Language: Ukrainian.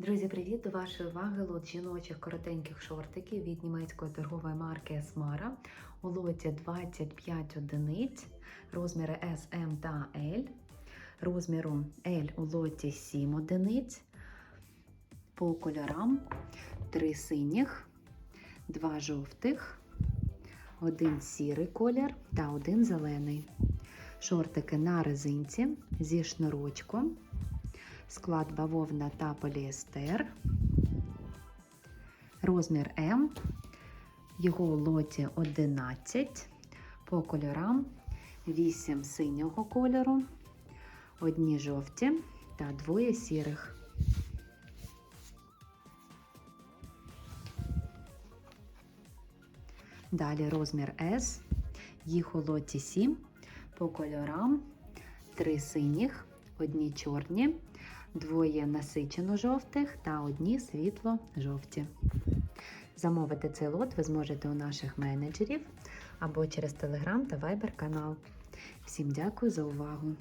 Друзі, привіт! До вашої уваги лот жіночих коротеньких шортиків від німецької торгової марки Esmara у лоті 25 одиниць, розміри S, M та L, розміру L у лоті 7 одиниць, по кольорам 3 синіх, 2 жовтих, один сірий колір та один зелений. Шортики на резинці зі шнурочком склад бавовна та поліестер, розмір М, його лоті 11, по кольорам 8 синього кольору, одні жовті та двоє сірих. Далі розмір S, їх у лоті 7, по кольорам 3 синіх, одні чорні, двоє насичено жовтих та одні світло жовті. Замовити цей лот ви зможете у наших менеджерів або через Telegram та Viber канал. Всім дякую за увагу!